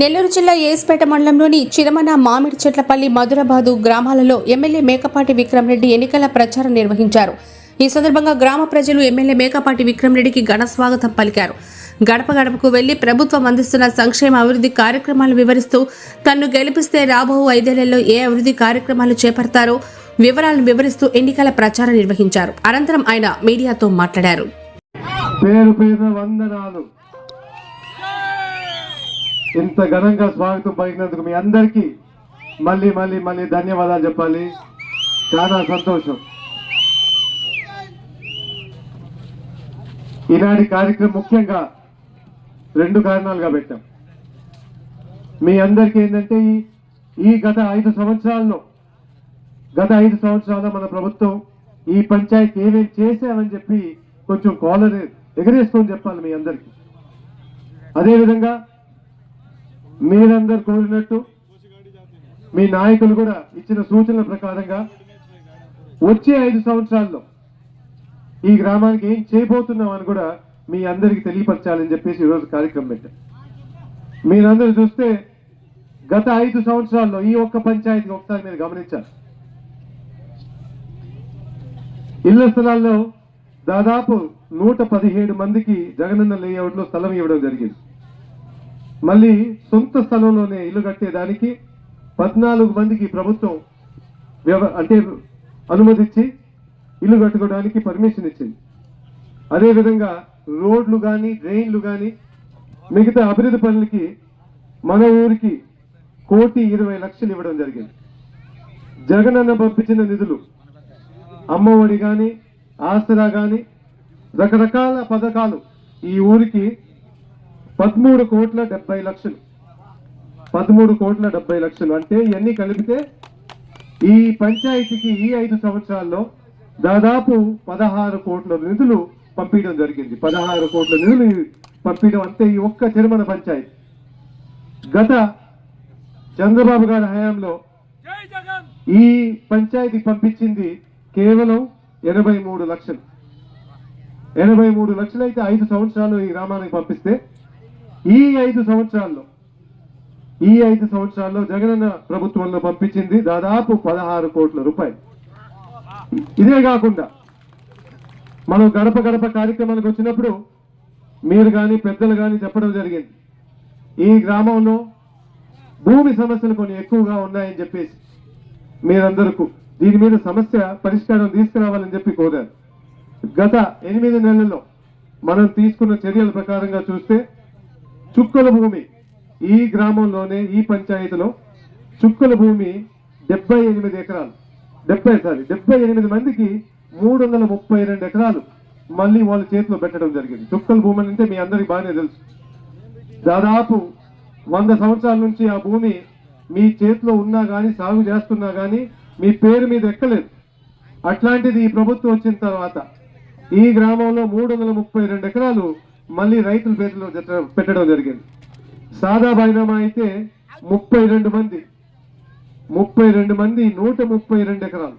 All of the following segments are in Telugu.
నెల్లూరు జిల్లా ఏస్పేట మండలంలోని చిరమన మామిడి చెట్లపల్లి మధురబాదు గ్రామాలలో ఎమ్మెల్యే మేకపాటి విక్రమరెడ్డి ఎన్నికల ప్రచారం నిర్వహించారు. ఈ సందర్భంగా గ్రామ ప్రజలు ఎమ్మెల్యే మేకపాటి విక్రమరెడ్డికి ఘన స్వాగతం పలికారు. గడప గడపకు వెళ్ళి ప్రభుత్వం అందిస్తున్న సంక్షేమ అభివృద్ధి కార్యక్రమాలు వివరిస్తూ తన్ను గెలిపిస్తే రాబో ఐదేళ్ళలో ఏ అభివృద్ధి కార్యక్రమాలు చేపడతారో వివరాలను వివరిస్తూ ఎన్నికల ప్రచారం నిర్వహించారు. అనంతరం ఆయన మీడియాతో మాట్లాడారు. పేరు పేరు వందనాలు. ఇంత ఘనంగా స్వాగతం పలికినందుకు మీ అందరికీ మళ్ళీ మళ్ళీ మళ్ళీ ధన్యవాదాలు చెప్పాలి. చాలా సంతోషం. ఈనాటి కార్యక్రమం ముఖ్యంగా రెండు కారణాలుగా పెట్టాం. మీ అందరికీ ఏంటంటే ఈ ఈ గత ఐదు సంవత్సరాల్లో గత ఐదు సంవత్సరాల్లో మన ప్రభుత్వం ఈ పంచాయతీ ఏమేమి చేశామని చెప్పి కొంచెం కాలర్ ఎగరేసుకొని చెప్పాలి మీ అందరికి. అదేవిధంగా మీరందరు కోరినట్టు మీ నాయకులు కూడా ఇచ్చిన సూచనల ప్రకారంగా వచ్చే ఐదు సంవత్సరాల్లో ఈ గ్రామానికి ఏం చేయబోతున్నాం అని కూడా మీ అందరికి తెలియపరచాలని చెప్పేసి ఈరోజు కార్యక్రమం పెట్టాం. మీరందరూ చూస్తే గత ఐదు సంవత్సరాల్లో ఈ ఒక్క పంచాయతీ ఒకసారి మీరు గమనించారు ఇళ్ళ స్థలాల్లో దాదాపు నూట పదిహేడు మందికి జగనన్న లేఅవుట్లో స్థలం ఇవ్వడం జరిగింది. మళ్ళీ సొంత స్థలంలోనే ఇల్లు కట్టేదానికి పద్నాలుగు మందికి ప్రభుత్వం వ్యవ అంటే అనుమతిచ్చి ఇల్లు కట్టుకోవడానికి పర్మిషన్ ఇచ్చింది. అదేవిధంగా రోడ్లు కానీ డ్రైన్లు కానీ మిగతా అభివృద్ధి పనులకి మన ఊరికి కోటి ఇరవై లక్షలు ఇవ్వడం జరిగింది. జగనన్న పంపించిన నిధులు అమ్మఒడి కానీ ఆసరా కానీ రకరకాల పథకాలు ఈ ఊరికి పదమూడు కోట్ల డెబ్బై లక్షలు. పదమూడు కోట్ల డెబ్బై లక్షలు. అంటే ఇవన్నీ కలిపితే ఈ పంచాయతీకి ఈ ఐదు సంవత్సరాల్లో దాదాపు పదహారు కోట్ల నిధులు పంపించడం జరిగింది. పదహారు కోట్ల నిధులు పంపించడం అంతే ఈ ఒక్క తిరుమల పంచాయతీ. గత చంద్రబాబు గారి హయాంలో ఈ పంచాయతీకి పంపించింది కేవలం ఎనభై మూడు లక్షలు. ఎనభై మూడు లక్షలు అయితే ఐదు సంవత్సరాలు ఈ గ్రామానికి పంపిస్తే ఈ ఐదు సంవత్సరాల్లో ఈ ఐదు సంవత్సరాల్లో జగనన్న ప్రభుత్వంలో పంపించింది దాదాపు పదహారు కోట్ల రూపాయలు. ఇదే కాకుండా మనం గడప గడప కార్యక్రమానికి వచ్చినప్పుడు మీరు కానీ పెద్దలు కానీ చెప్పడం జరిగింది. ఈ గ్రామంలో భూమి సమస్యలు కొన్ని ఎక్కువగా ఉన్నాయని చెప్పేసి మీరందరకు దీని మీద సమస్య పరిష్కారం తీసుకురావాలని చెప్పి కోరారు. గత ఎనిమిది నెలల్లో మనం తీసుకున్న చర్యల ప్రకారంగా చూస్తే చుక్కల భూమి. ఈ గ్రామంలోనే ఈ పంచాయతీలో చుక్కల భూమి డెబ్బై ఎనిమిది ఎకరాలు. డెబ్బై సారీ డెబ్బై ఎనిమిది మందికి మూడు వందల ముప్పై రెండు ఎకరాలు మళ్ళీ వాళ్ళ చేతిలో పెట్టడం జరిగింది. చుక్కల భూమి అంటే మీ అందరికి బాగానే తెలుసు. దాదాపు వంద సంవత్సరాల నుంచి ఆ భూమి మీ చేతిలో ఉన్నా కానీ సాగు చేస్తున్నా కానీ మీ పేరు మీద ఎక్కలేదు. అట్లాంటిది ఈ ప్రభుత్వం వచ్చిన తర్వాత ఈ గ్రామంలో మూడు ముప్పై రెండు ఎకరాలు మళ్ళీ రైతుల పేరులో పెట్టడం జరిగింది. సాదా బైనామా అయితే ముప్పై రెండు మంది. ముప్పై రెండు మంది నూట ముప్పై రెండు ఎకరాలు.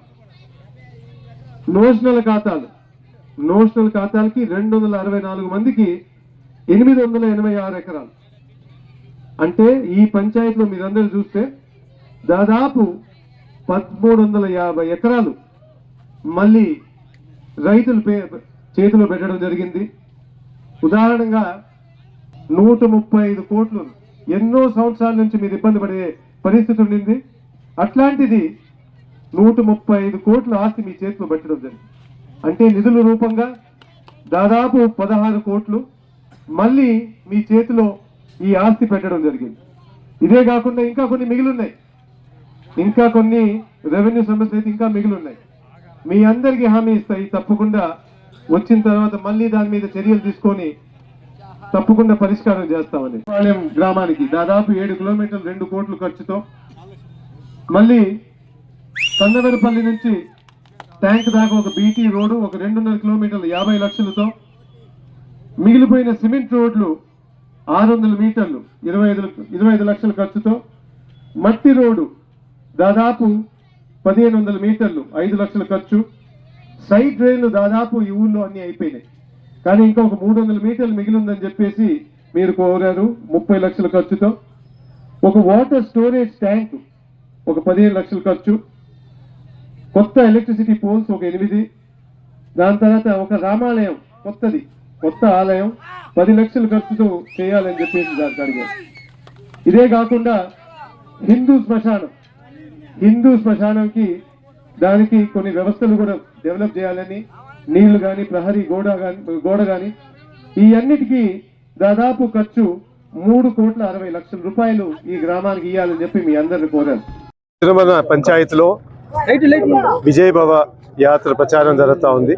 నోషనల్ ఖాతాలు. నోషనల్ ఖాతాలకి రెండు వందల అరవై నాలుగు మందికి ఎనిమిది వందల ఎనభై ఆరు ఎకరాలు. అంటే ఈ పంచాయతీలో మీరందరూ చూస్తే దాదాపు పదమూడు వందల యాభై ఎకరాలు మళ్ళీ రైతుల పే చేతిలో పెట్టడం జరిగింది. ఉదాహరణగా నూట ముప్పై ఐదు కోట్లు ఎన్నో సంవత్సరాల నుంచి మీరు ఇబ్బంది పడే పరిస్థితి ఉండింది. అట్లాంటిది నూట ముప్పై ఐదు కోట్ల ఆస్తి మీ చేతిలో పెట్టడం జరిగింది. అంటే నిధుల రూపంగా దాదాపు పదహారు కోట్లు మళ్ళీ మీ చేతిలో ఈ ఆస్తి పెట్టడం జరిగింది. ఇదే కాకుండా ఇంకా కొన్ని మిగిలిన్నాయి. ఇంకా కొన్ని రెవెన్యూ సమస్యలు అయితే ఇంకా మిగిలిన్నాయి. మీ అందరికీ హామీ ఇస్తాయి తప్పకుండా వచ్చిన తర్వాత మళ్ళీ దాని మీద చర్యలు తీసుకొని తప్పకుండా పరిష్కారం చేస్తామని. పాళెం గ్రామానికి దాదాపు ఏడు కిలోమీటర్లు రెండు కోట్లు ఖర్చుతో మళ్ళీ కందవరపల్లి నుంచి ట్యాంక్ దాకా ఒక బీటీ రోడ్డు ఒక రెండున్నర కిలోమీటర్లు యాభై లక్షలతో మిగిలిపోయిన సిమెంట్ రోడ్లు ఆరు వందల మీటర్లు ఇరవై ఐదు ఇరవై ఐదు లక్షల ఖర్చుతో మట్టి రోడ్డు దాదాపు పదిహేను వందల మీటర్లు ఐదు లక్షల ఖర్చు. సైడ్ డ్రైన్లు దాదాపు ఈ ఊళ్ళో అన్ని అయిపోయినాయి. కానీ ఇంకా ఒక మూడు వందల మీటర్లు మిగిలి ఉందని చెప్పేసి మీరు కోరారు ముప్పై లక్షల ఖర్చుతో. ఒక వాటర్ స్టోరేజ్ ట్యాంక్ ఒక పదిహేను లక్షల ఖర్చు. కొత్త ఎలక్ట్రిసిటీ పోల్స్ ఒక ఎనిమిది. దాని తర్వాత ఒక రామాలయం కొత్తది కొత్త ఆలయం. పది లక్షల ఖర్చుతో చేయాలని చెప్పేసి దానికి అడిగారు. ఇదే కాకుండా హిందూ శ్మశానం. హిందూ శ్మశానంకి దానికి కొన్ని వ్యవస్థలు కూడా డెవలప్ చేయాలని నీళ్ళు కానీ ప్రహరీ గోడ కానీ గోడ కానీ ఈ అన్నిటికీ దాదాపు ఖర్చు మూడు కోట్ల అరవై లక్షల రూపాయలు ఈ గ్రామానికి ఇవ్వాలని చెప్పి మీ అందరిని కోరాను. తిరుమల పంచాయతీలో విజయ్ భవ యాత్ర ప్రచారం జరుగుతూ ఉంది.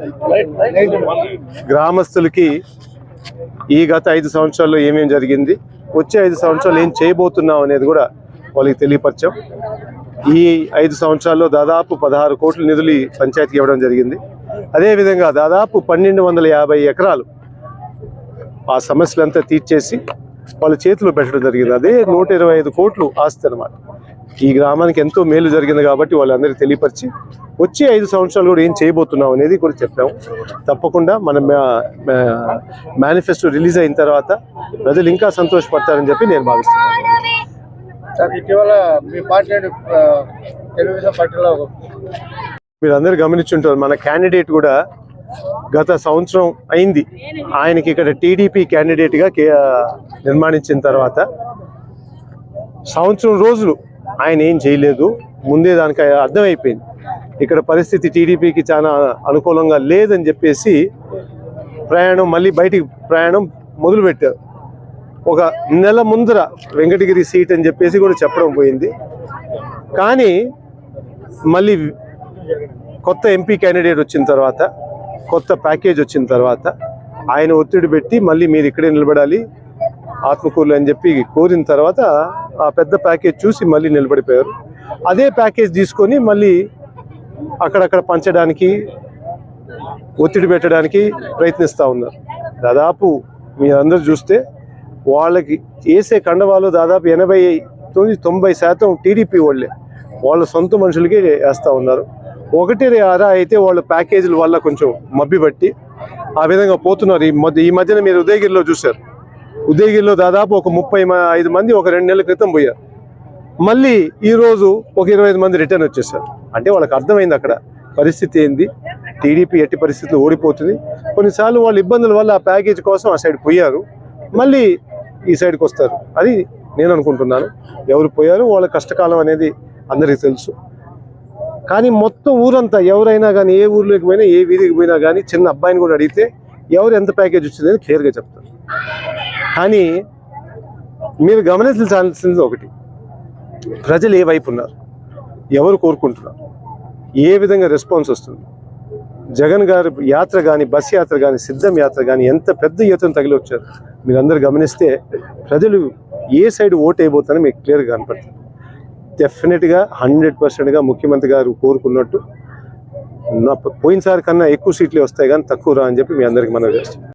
గ్రామస్తులకి ఈ గత ఐదు సంవత్సరాల్లో ఏమేం జరిగింది వచ్చే ఐదు సంవత్సరాలు ఏం చేయబోతున్నాం అనేది కూడా వాళ్ళకి తెలియపరచాం. ఈ ఐదు సంవత్సరాల్లో దాదాపు పదహారు కోట్ల నిధులు పంచాయతీకి ఇవ్వడం జరిగింది. అదేవిధంగా దాదాపు పన్నెండు వందల యాభై ఎకరాలు ఆ సమస్యలంతా తీర్చేసి వాళ్ళ చేతిలో పెట్టడం జరిగింది. అదే నూట ఇరవై ఐదు కోట్లు ఆస్తి అనమాట ఈ గ్రామానికి ఎంతో మేలు జరిగింది కాబట్టి వాళ్ళందరికీ తెలియపరిచి వచ్చే ఐదు సంవత్సరాలు కూడా ఏం చేయబోతున్నాం అనేది కూడా చెప్పాము తప్పకుండా మన మేనిఫెస్టో రిలీజ్ అయిన తర్వాత ప్రజలు ఇంకా సంతోషపడతారని చెప్పి నేను భావిస్తున్నాను. సార్ ఇటీవల మీ పార్టీ తెలుగుదేశం పార్టీలో మీరందరూ మీరు అందరూ గమనించుంటారు మన క్యాండిడేట్ కూడా గత సంవత్సరం అయింది. ఆయనకి ఇక్కడ టీడీపీ క్యాండిడేట్గా కే నిర్మాణించిన తర్వాత సంవత్సరం రోజులు ఆయన ఏం చేయలేదు. ముందే దానికి అర్థమైపోయింది. ఇక్కడ పరిస్థితి టీడీపీకి చాలా అనుకూలంగా లేదని చెప్పేసి ప్రయాణం మళ్ళీ బయటికి ప్రయాణం మొదలుపెట్టారు. ఒక నెల ముందర వెంకటగిరి సీట్ అని చెప్పేసి కూడా చెప్పడం పోయింది. కానీ మళ్ళీ కొత్త ఎంపీ క్యాండిడేట్ వచ్చిన తర్వాత కొత్త ప్యాకేజ్ వచ్చిన తర్వాత ఆయన ఒత్తిడి పెట్టి మళ్ళీ మీరు ఇక్కడే నిలబడాలి ఆత్మకూరులు అని చెప్పి కోరిన తర్వాత ఆ పెద్ద ప్యాకేజ్ చూసి మళ్ళీ నిలబడిపోయారు. అదే ప్యాకేజ్ తీసుకొని మళ్ళీ అక్కడక్కడ పంచడానికి ఒత్తిడి పెట్టడానికి ప్రయత్నిస్తూ ఉన్నారు. దాదాపు మీరందరూ చూస్తే వాళ్ళకి వేసే కండవాలు దాదాపు ఎనభై తొమ్మిది తొంభై శాతం టీడీపీ వాళ్ళే. వాళ్ళ సొంత మనుషులకి వేస్తూ ఉన్నారు. ఒకటి అరా అయితే వాళ్ళ ప్యాకేజీల వల్ల కొంచెం మబ్బిబట్టి ఆ విధంగా పోతున్నారు. ఈ మధ్య ఈ మధ్యన మీరు ఉదయగిరిలో చూశారు. ఉదయగిరిలో దాదాపు ఒక ముప్పై ఐదు మంది ఒక రెండు నెలల క్రితం పోయారు. మళ్ళీ ఈరోజు ఒక ఇరవై ఐదు మంది రిటర్న్ వచ్చేసారు. అంటే వాళ్ళకి అర్థమైంది అక్కడ పరిస్థితి ఏంది? టీడీపీ ఎట్టి పరిస్థితులు ఓడిపోతుంది. కొన్నిసార్లు వాళ్ళ ఇబ్బందుల వల్ల ఆ ప్యాకేజ్ కోసం ఆ సైడ్ పోయారు. మళ్ళీ ఈ సైడ్కి వస్తారు. అది నేను అనుకుంటున్నాను. ఎవరు పోయారు వాళ్ళ కష్టకాలం అనేది అందరికీ తెలుసు. కానీ మొత్తం ఊరంతా ఎవరైనా కానీ ఏ ఊర్లోకి పోయినా ఏ వీధికి పోయినా కానీ చిన్న అబ్బాయిని కూడా అడిగితే ఎవరు ఎంత ప్యాకేజ్ వచ్చింది అని క్లియర్గా చెప్తారు. కానీ మీరు గమనించాల్సింది ఒకటి. ప్రజలు ఏ వైపు ఉన్నారు? ఎవరు కోరుకుంటున్నారు? ఏ విధంగా రెస్పాన్స్ వస్తుంది? జగన్ గారి యాత్ర కానీ బస్ యాత్ర కానీ సిద్ధం యాత్ర కానీ ఎంత పెద్ద ఎత్తున తగిలి వచ్చారు? మీరందరూ గమనిస్తే ప్రజలు ఏ సైడ్ ఓట్ అయిపోతారో మీకు క్లియర్గా కనపడుతుంది. డెఫినెట్గా హండ్రెడ్ పర్సెంట్గా ముఖ్యమంత్రి గారు కోరుకున్నట్టు నా పోయినసారి కన్నా ఎక్కువ సీట్లు వస్తాయి కానీ తక్కువ రా అని చెప్పి మీ అందరికి మనం చేస్తాం